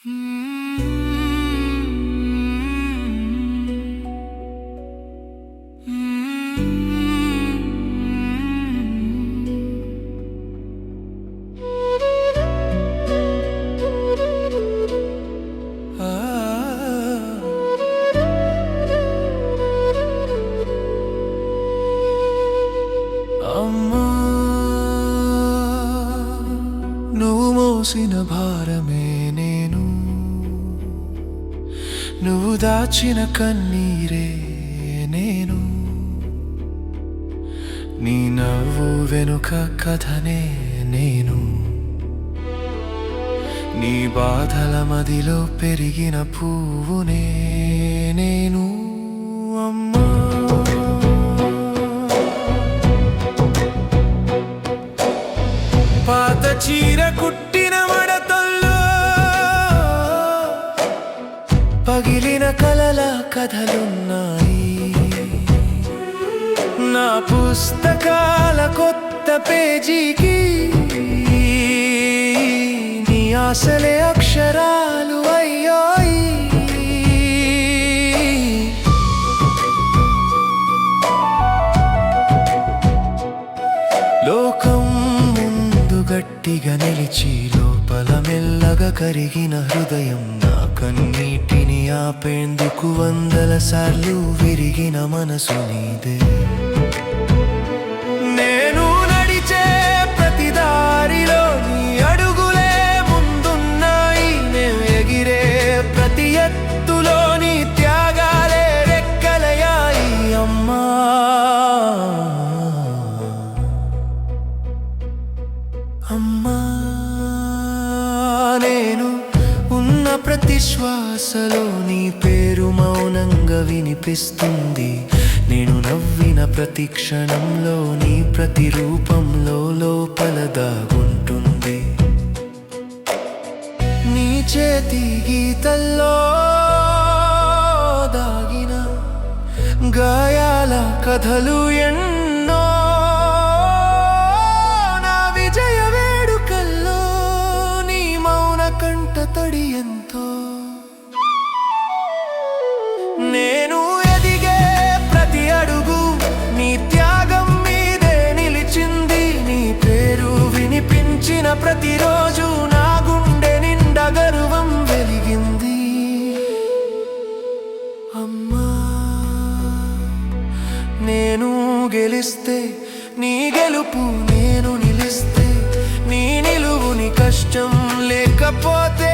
అమ్మా నువ్వు నువ్వు దాచిన కన్నీరే నేను. నీ నవ్వు వెనుక కథనే నేను. నీ బాధల మదిలో పెరిగిన పువ్వునే నేను. అమ్మా. పాత చీర కుట్టు పగిలిన కలల కథలున్నాయి. నా పుస్తకాల కొత్త పేజీకి నీ ఆశలే అక్షరా గట్టిగా నిలిచి లోపల మెల్లగా కరిగిన హృదయం నా కన్నీటిని ఆపేందుకు వందల సార్లు విరిగిన మనసు నీదే. నేను ఉన్న ప్రతి శ్వాసలో నీ పేరు మౌనంగా వినిపిస్తుంది. నేను నవ్విన ప్రతి క్షణంలో నీ ప్రతి రూపంలో లోపల దాగుంటుంది. నీ చేతి గీతల్లో దాగిన గాయాల కథలు ఎన్నో తడి ఎంతో. నేను ఎదిగే ప్రతి అడుగు నీ త్యాగం మీదే నిలిచింది. నీ పేరు వినిపించిన ప్రతిరోజు నా గుండె నిండా గర్వం వెలిగింది. అమ్మా నేను గెలిస్తే నీ గెలుపు నేను నిలిస్తే నీ నిలువుని కష్టం లేకపోతే